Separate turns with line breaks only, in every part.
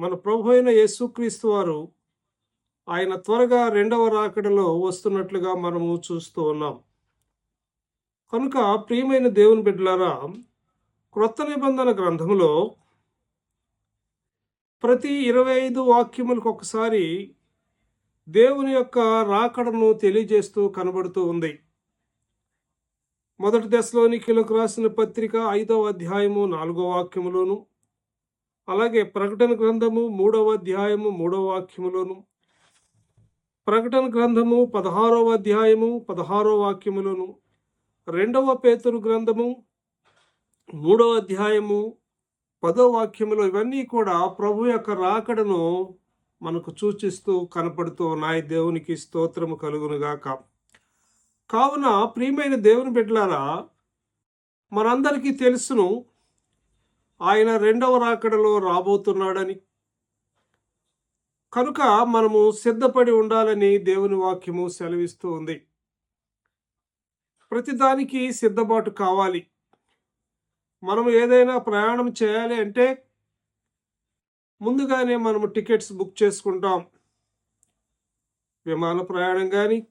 మన ప్రభు అయిన యేసుక్రీస్తు వారు ఆయన త్వరగా రెండవ రాకడలో వస్తున్నట్లుగా మనము చూస్తూ ఉన్నాం. కనుక ప్రియమైన దేవుని బిడ్డలారా క్రొత్త నిబంధన గ్రంథంలో ప్రతి ఇరవై ఐదు వాక్యములకు ఒకసారి దేవుని యొక్క రాకడను తెలియజేస్తూ కనబడుతూ ఉంది. మొదటి దశలోని దశలోనికిలకు రాసిన పత్రిక ఐదవ అధ్యాయము నాలుగవ వాక్యములోను అలాగే ప్రకటన గ్రంథము మూడవ అధ్యాయము మూడవ వాక్యములోను ప్రకటన గ్రంథము పదహారవ అధ్యాయము పదహారవ వాక్యములోను రెండవ పేతురు గ్రంథము మూడవ అధ్యాయము పదో వాక్యములో ఇవన్నీ కూడా ప్రభు యొక్క రాకడను మనకు సూచిస్తూ కనపడుతూ ఉన్నాయి. దేవునికి స్తోత్రము కలుగునుగాక. కావున ప్రియమైన దేవుని బిడ్డలారా మనందరికీ తెలుసును ఆయన రెండవ రాకడలో రాబోతున్నాడని. కనుక మనము సిద్ధపడి ఉండాలని దేవుని వాక్యము సెలవిస్తూ ఉంది. ప్రతిదానికి సిద్ధపాటు కావాలి. మనం ఏదైనా ప్రయాణం చేయాలి అంటే ముందుగానే మనము టికెట్స్ బుక్ చేసుకుంటాం. విమాన ప్రయాణం కానీ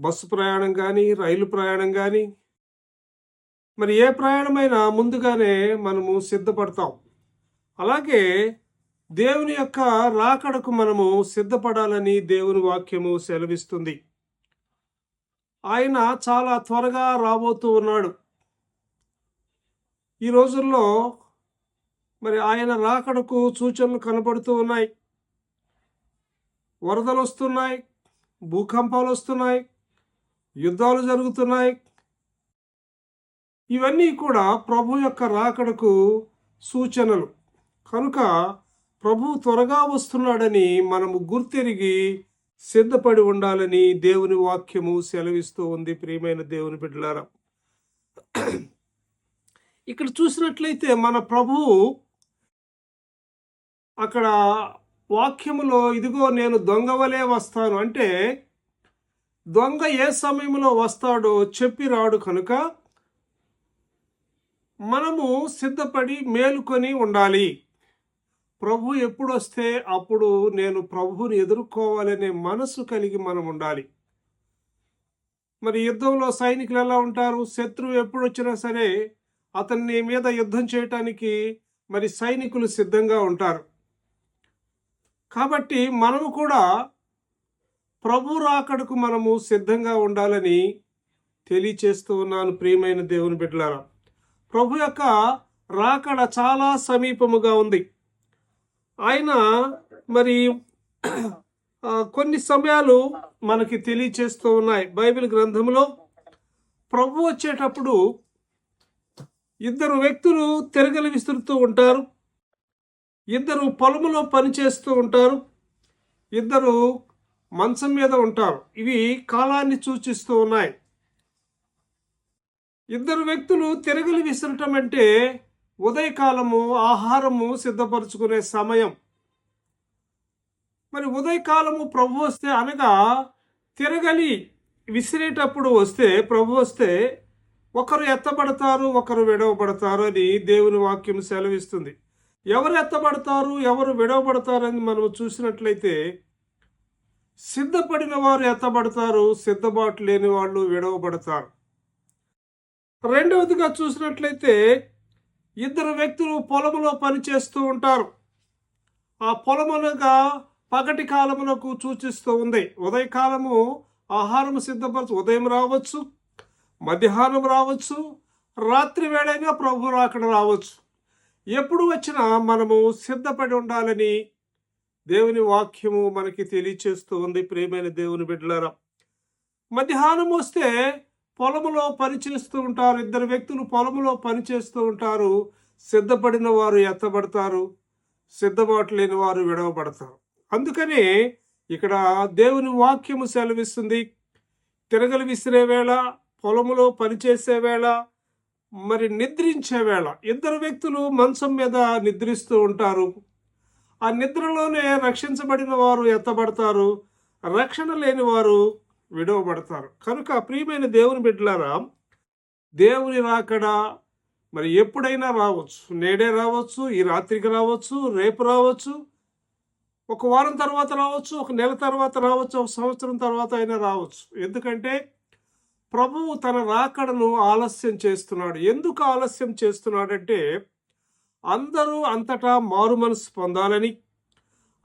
బస్సు ప్రయాణం కానీ రైలు ప్రయాణం కానీ మరి ఏ ప్రయాణమైనా ముందుగానే మనము సిద్ధపడతాం. అలాగే దేవుని యొక్క రాకడకు మనము సిద్ధపడాలని దేవుని వాక్యము సెలవిస్తుంది. ఆయన చాలా త్వరగా రాబోతూ ఉన్నాడు. ఈ రోజుల్లో మరి ఆయన రాకడకు సూచనలు కనబడుతూ ఉన్నాయి. వరదలు వస్తున్నాయి భూకంపాలు వస్తున్నాయి యుద్ధాలు జరుగుతున్నాయి. ఇవన్నీ కూడా ప్రభు యొక్క రాకడకు సూచనలు. కనుక ప్రభు త్వరగా వస్తున్నాడని మనము గుర్తెరిగి సిద్ధపడి ఉండాలని దేవుని వాక్యము సెలవిస్తూ ఉంది ప్రియమైన దేవుని బిడ్డలారా. ఇక్కడ చూసినట్లయితే మన ప్రభువు అక్కడ వాక్యములో ఇదిగో నేను దొంగవలే వస్తాను అంటే దొంగ ఏ సమయంలో వస్తాడో చెప్పి రాడు కనుక మనము సిద్ధపడి మేలుకొని ఉండాలి. ప్రభు ఎప్పుడు వస్తే అప్పుడు నేను ప్రభువుని ఎదుర్కోవాలనే మనసు కలిగి మనం ఉండాలి. మరి యుద్ధంలో సైనికులు ఎలా ఉంటారు? శత్రువు ఎప్పుడు వచ్చినా సరే అతన్ని మీద యుద్ధం చేయటానికి మరి సైనికులు సిద్ధంగా ఉంటారు. కాబట్టి మనము కూడా ప్రభు రాకడకు మనము సిద్ధంగా ఉండాలని తెలియచేస్తూ ఉన్నాను ప్రియమైన దేవుని బిడ్డలారా. ప్రభు యొక్క రాకడ చాలా సమీపముగా ఉంది. ఆయన మరి కొన్ని సమయాలు మనకి తెలియచేస్తూ ఉన్నాయి. బైబిల్ గ్రంథంలో ప్రభు వచ్చేటప్పుడు ఇద్దరు వ్యక్తులు తిరగలి విసురుతూ ఉంటారు. ఇద్దరు పొలములో పనిచేస్తూ ఉంటారు. ఇద్దరు మంచం మీద ఉంటారు. ఇవి కాలాన్ని సూచిస్తూ ఉన్నాయి. ఇద్దరు వ్యక్తులు తిరగలి విసరటం అంటే ఉదయకాలము ఆహారము సిద్ధపరచుకునే సమయం. మరి ఉదయకాలము ప్రభు వస్తే అనగా తిరగలి విసిరేటప్పుడు వస్తే ప్రభు వస్తే ఒకరు ఎత్తబడతారు ఒకరు విడవబడతారు అని దేవుని వాక్యం సెలవిస్తుంది. ఎవరు ఎత్తబడతారు ఎవరు విడవబడతారని మనం చూసినట్లయితే సిద్ధపడిన వారు ఎత్తబడతారు సిద్ధబాటు లేని వాళ్ళు విడవబడతారు. రెండవదిగా చూసినట్లయితే ఇద్దరు వ్యక్తులు పొలములో పనిచేస్తూ ఉంటారు. ఆ పొలమునగా పగటి కాలమునకు సూచిస్తూ ఉంది. ఉదయకాలము ఆహారం సిద్ధపరచు ఉదయం రావచ్చు మధ్యాహ్నం రావచ్చు రాత్రి వేళైనా ప్రభు రాకడ రావచ్చు. ఎప్పుడు వచ్చినా మనము సిద్ధపడి ఉండాలని దేవుని వాక్యము మనకి తెలియచేస్తూ ఉంది. ప్రేమైన దేవుని బిడ్డలారా మధ్యాహ్నం వస్తే పొలములో పనిచేస్తూ ఉంటారు. ఇద్దరు వ్యక్తులు పొలములో పనిచేస్తూ ఉంటారు. సిద్ధపడిన వారు ఎత్తబడతారు. సిద్ధపాటు లేని వారు విడవబడతారు. అందుకని ఇక్కడ దేవుని వాక్యము సెలవిస్తుంది. తిరగలి విసిరే వేళ పొలములో పనిచేసే వేళ మరి నిద్రించే వేళ. ఇద్దరు వ్యక్తులు మంచం మీద నిద్రిస్తూ ఉంటారు. ఆ నిద్రలోనే రక్షించబడిన వారు ఎత్తబడతారు. రక్షణ లేని వారు విడవబడతారు. కనుక ప్రియమైన దేవుని బిడ్డలారా దేవుని రాకడ మరి ఎప్పుడైనా రావచ్చు. నేడే రావచ్చు ఈ రాత్రికి రావచ్చు రేపు రావచ్చు ఒక వారం తర్వాత రావచ్చు ఒక నెల తర్వాత రావచ్చు ఒక సంవత్సరం తర్వాత అయినా రావచ్చు. ఎందుకంటే ప్రభువు తన రాకడను ఆలస్యం చేస్తున్నాడు. ఎందుకు ఆలస్యం చేస్తున్నాడంటే అందరూ అంతటా మారు మనసు పొందాలని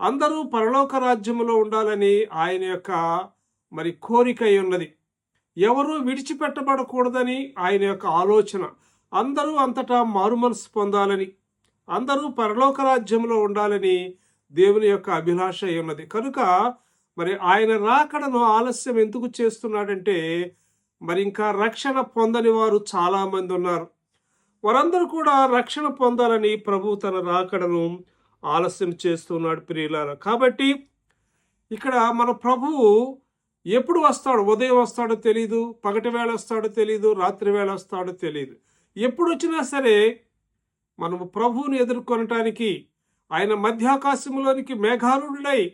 అందరూ పరలోక రాజ్యములో ఉండాలని ఆయన యొక్క మరి కోరిక అయి ఉన్నది. ఎవరూ విడిచిపెట్టబడకూడదని ఆయన యొక్క ఆలోచన. అందరూ అంతటా మారుమనసు పొందాలని అందరూ పరలోక రాజ్యంలో ఉండాలని దేవుని యొక్క అభిలాష అయి ఉన్నది. కనుక మరి ఆయన రాకడను ఆలస్యం ఎందుకు చేస్తున్నాడంటే మరి ఇంకా రక్షణ పొందని వారు చాలామంది ఉన్నారు. వారందరూ కూడా రక్షణ పొందాలని ప్రభు తన రాకడను ఆలస్యం చేస్తున్నాడు ప్రియులారా. కాబట్టి ఇక్కడ మన ప్రభువు ఎప్పుడు వస్తాడు? ఉదయం వస్తాడో తెలీదు పగటి వేళ వస్తాడో తెలీదు రాత్రి వేళ వస్తాడో తెలియదు ఎప్పుడు వచ్చినా సరే మనము ప్రభువుని ఎదుర్కొనటానికి ఆయన మధ్యాకాశంలోనికి మేఘారుడై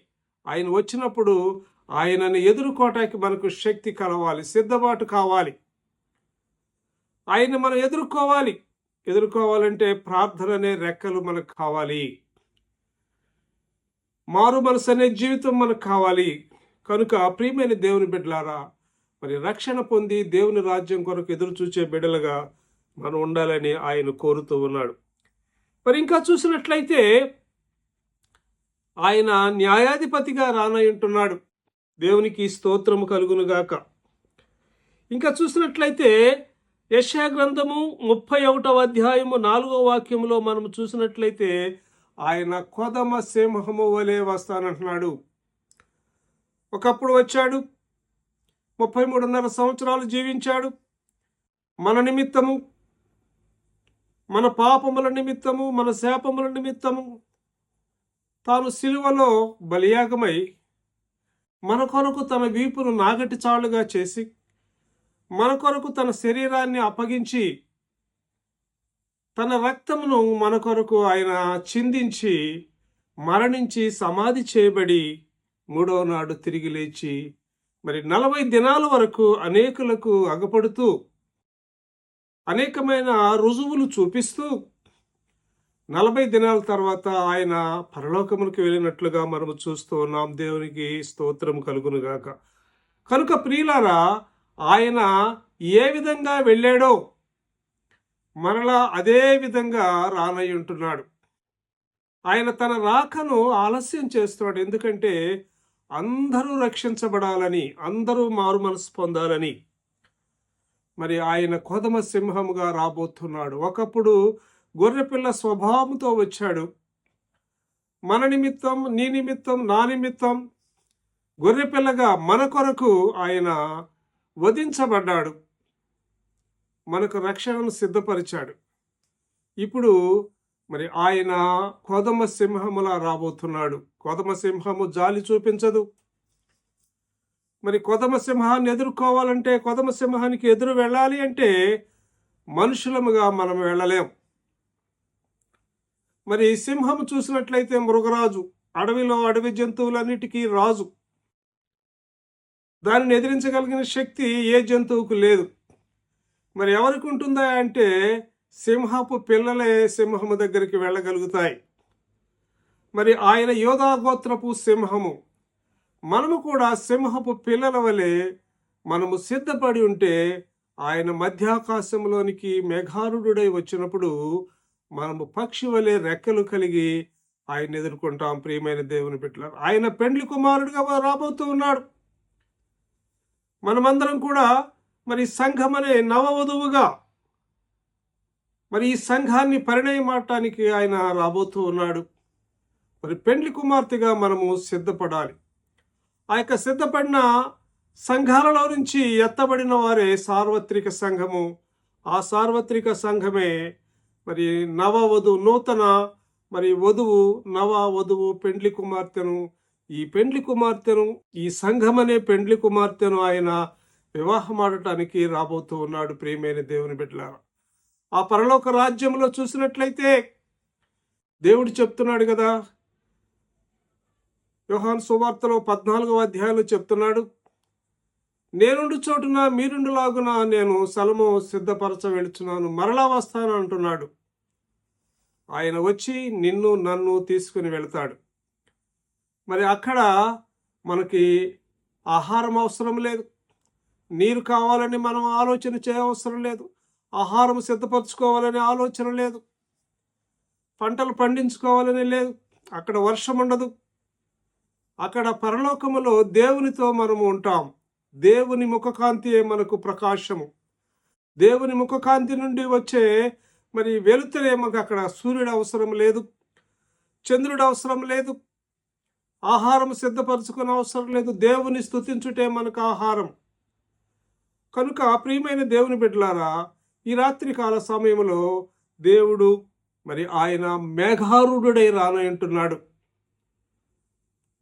ఆయన వచ్చినప్పుడు ఆయనను ఎదుర్కోవటానికి మనకు శక్తి కలవాలి సిద్ధపాటు కావాలి. ఆయన మనం ఎదుర్కోవాలి. ఎదుర్కోవాలంటే ప్రార్థన అనే రెక్కలు మనకు కావాలి. మారు మనసు అనే జీవితం మనకు కావాలి. కనుక ప్రియమైన దేవుని బిడ్డలారా మరి రక్షణ పొంది దేవుని రాజ్యం కొరకు ఎదురు చూచే బిడ్డలుగా మనం ఉండాలని ఆయన కోరుతూ ఉన్నాడు. మరి ఇంకా చూసినట్లయితే ఆయన న్యాయాధిపతిగా రానయ్యుంటున్నాడు దేవునికి స్తోత్రము కలుగునుగాక ఇంకా చూసినట్లయితే యశా గ్రంథము ముప్పై ఒకటవ అధ్యాయము నాలుగో వాక్యంలో మనం చూసినట్లయితే ఆయన కొదమ సింహము వలె వస్తానంటున్నాడు. ఒకప్పుడు వచ్చాడు. ముప్పై మూడున్నర సంవత్సరాలు జీవించాడు. మన నిమిత్తము మన పాపముల నిమిత్తము మన శాపముల నిమిత్తము. తాను సిలువలో బలియాగమై మన కొరకు తన వీపును నాగటి చాలుగా చేసి మన కొరకు తన శరీరాన్ని అప్పగించి తన రక్తమును మన కొరకు ఆయన చిందించి మరణించి సమాధి చేయబడి మూడవ నాడు తిరిగి లేచి మరి నలభై దినాల వరకు అనేకులకు అగపడుతూ అనేకమైన రుజువులు చూపిస్తూ నలభై దినాల తర్వాత ఆయన పరలోకములకు వెళ్ళినట్లుగా మనము చూస్తూ ఉన్నాం. దేవునికి స్తోత్రం కలుగునుగాక. కనుక ప్రియులారా ఆయన ఏ విధంగా వెళ్ళాడో మరలా అదే విధంగా రానయ్యుంటున్నాడు. ఉంటున్నాడు ఆయన తన రాకను ఆలస్యం చేస్తున్నాడు. ఎందుకంటే అందరూ రక్షించబడాలని అందరూ మారు మనసు పొందాలని మరి ఆయన కొదమ సింహముగా రాబోతున్నాడు. ఒకప్పుడు గొర్రెపిల్ల స్వభావంతో వచ్చాడు. మన నిమిత్తం నీ నిమిత్తం నా నిమిత్తం గొర్రెపిల్లగా మన కొరకు ఆయన వధించబడ్డాడు. మనకు రక్షణను సిద్ధపరిచాడు. ఇప్పుడు మరి ఆయన కొదమ సింహములా రాబోతున్నాడు. కొదమ సింహము జాలి చూపించదు. మరి కొదమ సింహాన్ని ఎదుర్కోవాలంటే కొదమ సింహానికి ఎదురు వెళ్ళాలి అంటే మనుషులముగా మనం వెళ్ళలేం. మరి సింహం చూసినట్లయితే మృగరాజు అడవిలో అడవి జంతువులన్నిటికీ రాజు. దానిని ఎదిరించగలిగిన శక్తి ఏ జంతువుకు లేదు. మరి ఎవరికి ఉంటుందా అంటే సింహపు పిల్లలే సింహము దగ్గరికి వెళ్ళగలుగుతాయి. మరి ఆయన యోధాగోత్రపు సింహము మనము కూడా సింహపు పిల్లల వలె మనము సిద్ధపడి ఉంటే ఆయన మధ్యాకాశంలోనికి మేఘారుడై వచ్చినప్పుడు మనము పక్షి వలె రెక్కలు కలిగి ఆయన ఎదుర్కొంటాం. ప్రియమైన దేవుని బిడ్డలారు ఆయన పెండ్లి కుమారుడిగా రాబోతూ ఉన్నాడు. మనమందరం కూడా మరి సంఘం అనే నవవధువుగా మరి ఈ సంఘాన్ని పరిణయమాటానికి ఆయన రాబోతూ ఉన్నాడు. మరి పెండ్లి కుమార్తెగా మనము సిద్ధపడాలి. ఆ యొక్క సిద్ధపడిన సంఘాలలో నుంచి ఎత్తబడిన వారే సార్వత్రిక సంఘము. ఆ సార్వత్రిక సంఘమే మరి నవ వధువు నూతన మరి వధువు నవ వధువు పెండ్లి కుమార్తెను. ఈ పెండ్లి కుమార్తెను ఈ సంఘం అనే పెండ్లి కుమార్తెను ఆయన వివాహమాడటానికి రాబోతూ ఉన్నాడు ప్రియమైన దేవుని బిడ్డలారా. ఆ పరలోక రాజ్యంలో చూసినట్లయితే దేవుడు చెప్తున్నాడు కదా. యోహాన్ సువార్తలో పద్నాలుగవ అధ్యాయంలో చెప్తున్నాడు నేనుండు చోటున మీరుండులాగున నేను స్థలము సిద్ధపరచ వెళుచున్నాను మరలా వస్తాను అంటున్నాడు. ఆయన వచ్చి నిన్ను నన్ను తీసుకుని వెళ్తాడు. మరి అక్కడ మనకి ఆహారం అవసరం లేదు నీరు కావాలని మనం ఆలోచన చేయవసరం లేదు ఆహారం సిద్ధపరచుకోవాలనే ఆలోచన లేదు. పంటలు పండించుకోవాలని లేదు. అక్కడ వర్షం ఉండదు. అక్కడ పరలోకములో దేవునితో మనము ఉంటాం. దేవుని ముఖకాంతియే మనకు ప్రకాశము. దేవుని ముఖకాంతి నుండి వచ్చే మరి వెలుతురే మనకు అక్కడ సూర్యుడు అవసరం లేదు. చంద్రుడు అవసరం లేదు. ఆహారం సిద్ధపరచుకునే అవసరం లేదు. దేవుని స్థుతించుటే మనకు ఆహారం. కనుక ప్రియమైన దేవుని బిడ్డలారా ఈ రాత్రి కాల సమయంలో దేవుడు మరి ఆయన మేఘారుడై రానంటున్నాడు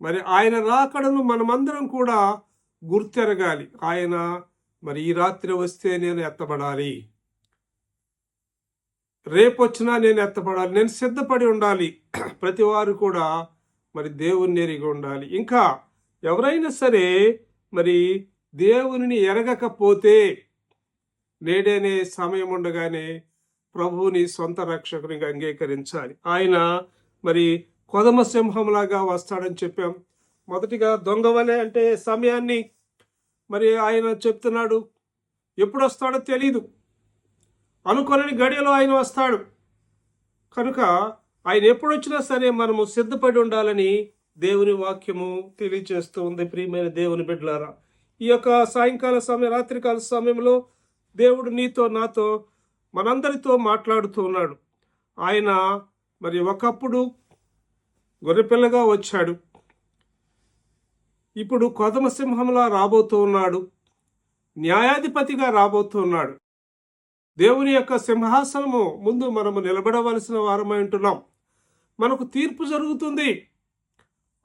మరి ఆయన రాకడను మనమందరం కూడా గుర్తెరగాలి. ఆయన మరి ఈ రాత్రి వస్తే నేను ఎత్తబడాలి. రేపు వచ్చినా నేను ఎత్తపడాలి నేను సిద్ధపడి ఉండాలి. ప్రతి వారు కూడా మరి దేవుని ఎరిగి ఉండాలి. ఇంకా ఎవరైనా సరే మరి దేవుని ఎరగకపోతే నేడేనే సమయం ఉండగానే ప్రభువుని సొంత రక్షకునిగా అంగీకరించాలి. ఆయన మరి కొదమ సింహంలాగా వస్తాడని చెప్పాం. మొదటిగా దొంగవలే అంటే సమయాన్ని మరి ఆయన చెప్తున్నాడు. ఎప్పుడు వస్తాడో తెలీదు. అనుకోని గడియలో ఆయన వస్తాడు. కనుక ఆయన ఎప్పుడు వచ్చినా సరే మనము సిద్ధపడి ఉండాలని దేవుని వాక్యము తెలియజేస్తూ ఉంది. ప్రియమైన దేవుని బిడ్డలారా ఈ యొక్క సాయంకాల సమయం రాత్రికాల సమయంలో దేవుడు నీతో నాతో మనందరితో మాట్లాడుతూ ఉన్నాడు. ఆయన మరి ఒకప్పుడు గొర్రెపిల్లగా వచ్చాడు. ఇప్పుడు కొదమసింహంలా రాబోతూ ఉన్నాడు. న్యాయాధిపతిగా రాబోతూ ఉన్నాడు. దేవుని యొక్క సింహాసనము ముందు మనము నిలబడవలసిన వారమై ఉంటున్నాం. మనకు తీర్పు జరుగుతుంది.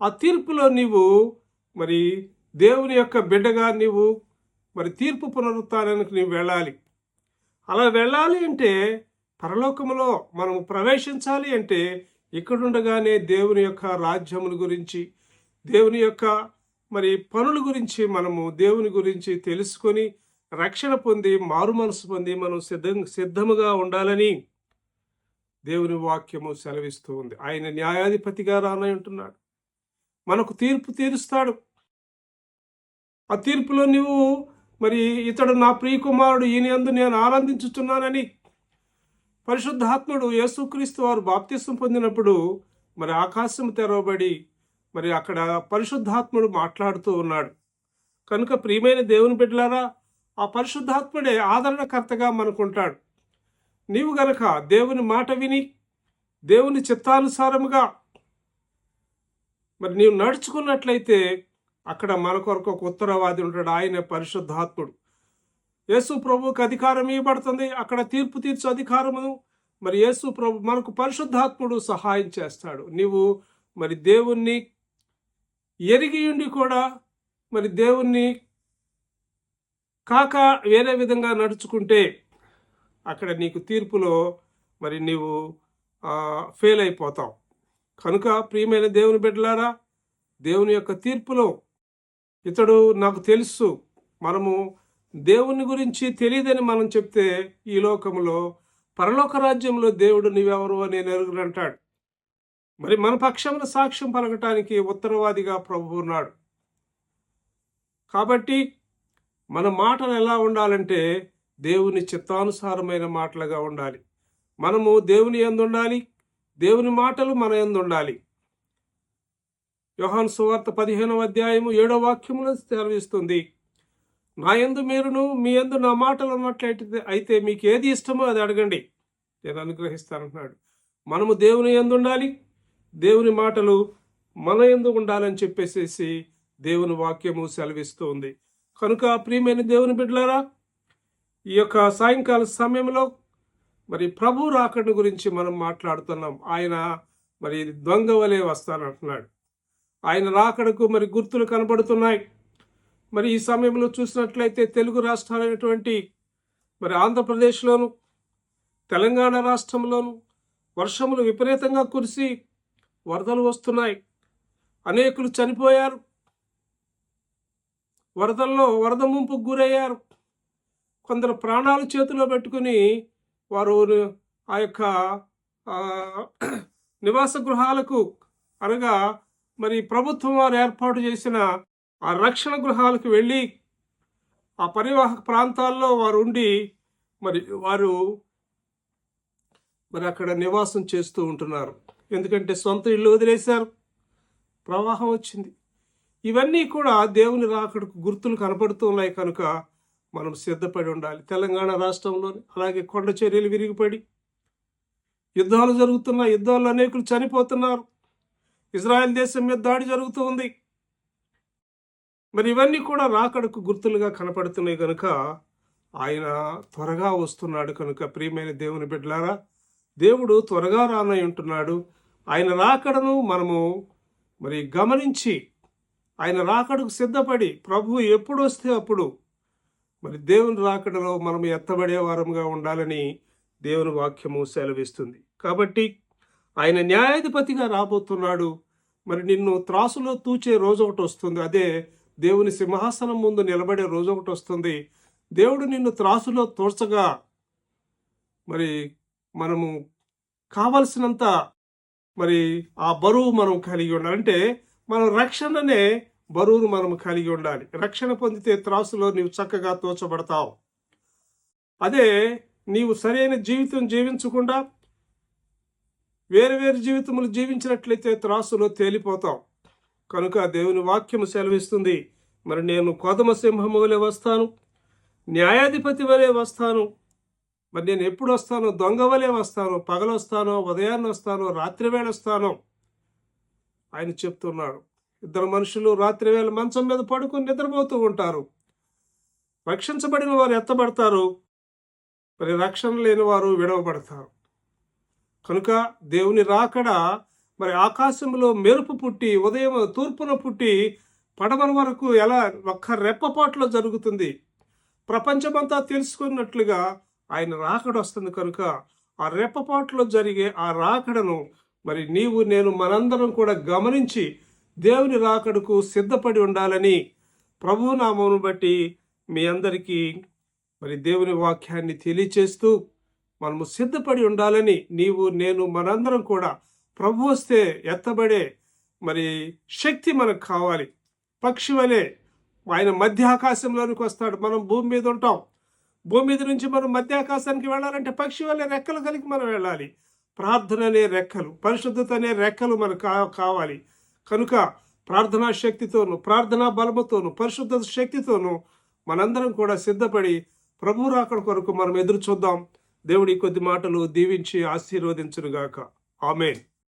ఆ తీర్పులో నీవు మరి దేవుని యొక్క బిడ్డగా నీవు మరి తీర్పు పునరుత్నానికి నీవు వెళ్ళాలి. అలా వెళ్ళాలి అంటే పరలోకములో మనం ప్రవేశించాలి అంటే ఇక్కడుండగానే దేవుని యొక్క రాజ్యముల గురించి దేవుని యొక్క మరి పనుల గురించి మనము దేవుని గురించి తెలుసుకొని రక్షణ పొంది మారు మనసు పొంది మనం సిద్ధం సిద్ధముగా ఉండాలని దేవుని వాక్యము సెలవిస్తూ ఉంది. ఆయన న్యాయాధిపతిగా రానై ఉంటున్నాడు. మనకు తీర్పు తీరుస్తాడు. ఆ తీర్పులో నువ్వు మరి ఇతడు నా ప్రియకుమారుడు ఈయన యందు నేను ఆనందించుతున్నానని పరిశుద్ధాత్ముడు యేసుక్రీస్తు వారు బాప్తిసం పొందినప్పుడు మరి ఆకాశం తెరవబడి మరి అక్కడ పరిశుద్ధాత్ముడు మాట్లాడుతూ ఉన్నాడు. కనుక ప్రియమైన దేవుని బిడ్డలారా ఆ పరిశుద్ధాత్ముడే ఆదరణకర్తగా మనకుంటాడు. నీవు గనక దేవుని మాట విని దేవుని చిత్తానుసారముగా మరి నీవు నడుచుకున్నట్లయితే అక్కడ మన కొరకు ఒక ఉత్తరవాది ఉంటాడు. ఆయన పరిశుద్ధాత్ముడు. యేసు ప్రభువుకి అధికారం ఇవ్వబడుతుంది. అక్కడ తీర్పు తీర్చు అధికారము మరి యేసు ప్రభు మనకు పరిశుద్ధాత్ముడు సహాయం చేస్తాడు. నీవు మరి దేవుణ్ణి ఎరిగి ఉండి కూడా మరి దేవుణ్ణి కాక వేరే విధంగా నడుచుకుంటే అక్కడ నీకు తీర్పులో మరి నీవు ఫెయిల్ అయిపోతావు. కనుక ప్రియమైన దేవుని బిడ్డలారా దేవుని యొక్క తీర్పులో ఇతడు నాకు తెలుసు. మనము దేవుని గురించి తెలియదని మనం చెప్తే ఈ లోకంలో పరలోక రాజ్యంలో దేవుడు నీవెవరు అని నేను అంటాడు మరి మన పక్షమున సాక్ష్యం పలకటానికి ఉత్తరవాదిగా ప్రభు ఉన్నాడు. కాబట్టి మన మాటలు ఎలా ఉండాలంటే దేవుని చిత్తానుసారమైన మాటలుగా ఉండాలి. మనము దేవుని ఎందు ఉండాలి. దేవుని మాటలు మన ఎందు ఉండాలి. యోహాన్ సువార్త పదిహేనవ అధ్యాయము ఏడో వాక్యములను సెలవిస్తుంది. నా ఎందు మీరును మీ ఎందు నా మాటలు అన్నట్లయితే అయితే మీకు ఏది ఇష్టమో అది అడగండి. నేను అనుగ్రహిస్తానంటున్నాడు. మనము దేవుని ఎందు ఉండాలి. దేవుని మాటలు మన ఎందు ఉండాలని చెప్పేసేసి దేవుని వాక్యము సెలవిస్తుంది. కనుక ప్రియమైన దేవుని బిడ్డలారా ఈ యొక్క సాయంకాల సమయంలో మరి ప్రభు రాకడ గురించి మనం మాట్లాడుతున్నాం. ఆయన మరి దొంగ వలె వస్తానంటున్నాడు. ఆయన రాకడకు మరి గుర్తులు కనబడుతున్నాయి. మరి ఈ సమయంలో చూసినట్లయితే తెలుగు రాష్ట్రాలైనటువంటి మరి ఆంధ్రప్రదేశ్లోను తెలంగాణ రాష్ట్రంలోను వర్షములు విపరీతంగా కురిసి వరదలు వస్తున్నాయి. అనేకులు చనిపోయారు. వరదల్లో వరద ముంపుకు గురయ్యారు. కొందరు ప్రాణాలు చేతిలో పెట్టుకుని వారు ఆ యొక్క నివాస గృహాలకు అనగా మరి ప్రభుత్వం వారు ఏర్పాటు చేసిన ఆ రక్షణ గృహాలకు వెళ్ళి ఆ పరివాహక ప్రాంతాల్లో వారు ఉండి మరి వారు మరి అక్కడ నివాసం చేస్తూ ఉంటున్నారు. ఎందుకంటే సొంత ఇల్లు వదిలేశారు. ప్రవాహం వచ్చింది. ఇవన్నీ కూడా దేవుని రాకడకు గుర్తులు కనపడుతూ ఉన్నాయి కనుక మనం సిద్ధపడి ఉండాలి. తెలంగాణ రాష్ట్రంలోని అలాగే కొండ చర్యలు విరిగిపడి యుద్ధాలు జరుగుతున్నాయి యుద్ధాల్లో అనేకులు చనిపోతున్నారు. ఇజ్రాయెల్ దేశం మీద దాడి జరుగుతూ ఉంది. మరి ఇవన్నీ కూడా రాకడకు గుర్తులుగా కనపడుతున్నాయి కనుక ఆయన త్వరగా వస్తున్నాడు కనుక ప్రియమైన దేవుని బిడ్డలారా దేవుడు త్వరగా రానై ఉంటున్నాడు. ఆయన రాకడను మనము మరి గమనించి ఆయన రాకడకు సిద్ధపడి ప్రభు ఎప్పుడు వస్తే అప్పుడు మరి దేవుని రాకడలో మనం ఎత్తబడే వారముగా ఉండాలని దేవుని వాక్యము సెలవిస్తుంది. కాబట్టి ఆయన న్యాయాధిపతిగా రాబోతున్నాడు. మరి నిన్ను త్రాసులో తూచే రోజు ఒకటి వస్తుంది. అదే దేవుని సింహాసనం ముందు నిలబడే రోజు ఒకటి వస్తుంది. దేవుడు నిన్ను త్రాసులో తోర్చగా మరి మనము కావలసినంత మరి ఆ బరువు మనం కలిగి ఉండాలి. అంటే మనం రక్షణనే బరువును మనం కలిగి ఉండాలి. రక్షణ పొందితే త్రాసులో నీవు చక్కగా తోచబడతావు. అదే నీవు సరైన జీవితం జీవించకుండా వేరు వేరు జీవితములు జీవించినట్లయితే త్రాసులో తేలిపోతాం. కనుక దేవుని వాక్యము సెలవిస్తుంది. మరి నేను కోదమ సింహము వలె వస్తాను. న్యాయాధిపతి వలె వస్తాను. మరి నేను ఎప్పుడు వస్తాను? దొంగ వలె వస్తాను. పగలొస్తానో ఉదయాన్నే వస్తాను. రాత్రి వేళ వస్తాను. ఆయన చెప్తున్నాడు. ఇద్దరు మనుషులు రాత్రి వేళ మంచం మీద పడుకుని నిద్రపోతూ ఉంటారు. రక్షించబడిన వారు ఎత్తబడతారు. మరి రక్షణ లేని వారు విడవబడతారు. కనుక దేవుని రాకడ మరి ఆకాశంలో మెరుపు పుట్టి ఉదయం తూర్పున పుట్టి పడమర వరకు ఎలా ఒక్క రెప్పపాట్లో జరుగుతుంది? ప్రపంచమంతా తెలుసుకున్నట్లుగా ఆయన రాకడ వస్తుంది కనుక ఆ రెప్పపాట్లో జరిగే ఆ రాకడను మరి నీవు నేను మనందరం కూడా గమనించి దేవుని రాకడకు సిద్ధపడి ఉండాలని ప్రభునామమును బట్టి మీ అందరికీ మరి దేవుని వాక్యాన్ని తెలియచేస్తూ మనము సిద్ధపడి ఉండాలని నీవు నేను మనందరం కూడా ప్రభు వస్తే ఎత్తబడే మరి శక్తి మనకు కావాలి. పక్షి వలె ఆయన మధ్య ఆకాశంలోనికి వస్తాడు. మనం భూమి మీద ఉంటాం. భూమి మీద నుంచి మనం మధ్య ఆకాశానికి వెళ్ళాలంటే పక్షి వలె రెక్కలు కలిగి మనం వెళ్ళాలి. ప్రార్థన అనే రెక్కలు పరిశుద్ధత అనే రెక్కలు మనకు కావాలి. కనుక ప్రార్థనా శక్తితోను ప్రార్థనా బలముతోను పరిశుద్ధత శక్తితోను మనందరం కూడా సిద్ధపడి ప్రభు రాకడ కొరకు మనం ఎదురు చూద్దాం. దేవుడి కొద్ది మాటలు దీవించి ఆశీర్వదించునుగాక. ఆమెన్.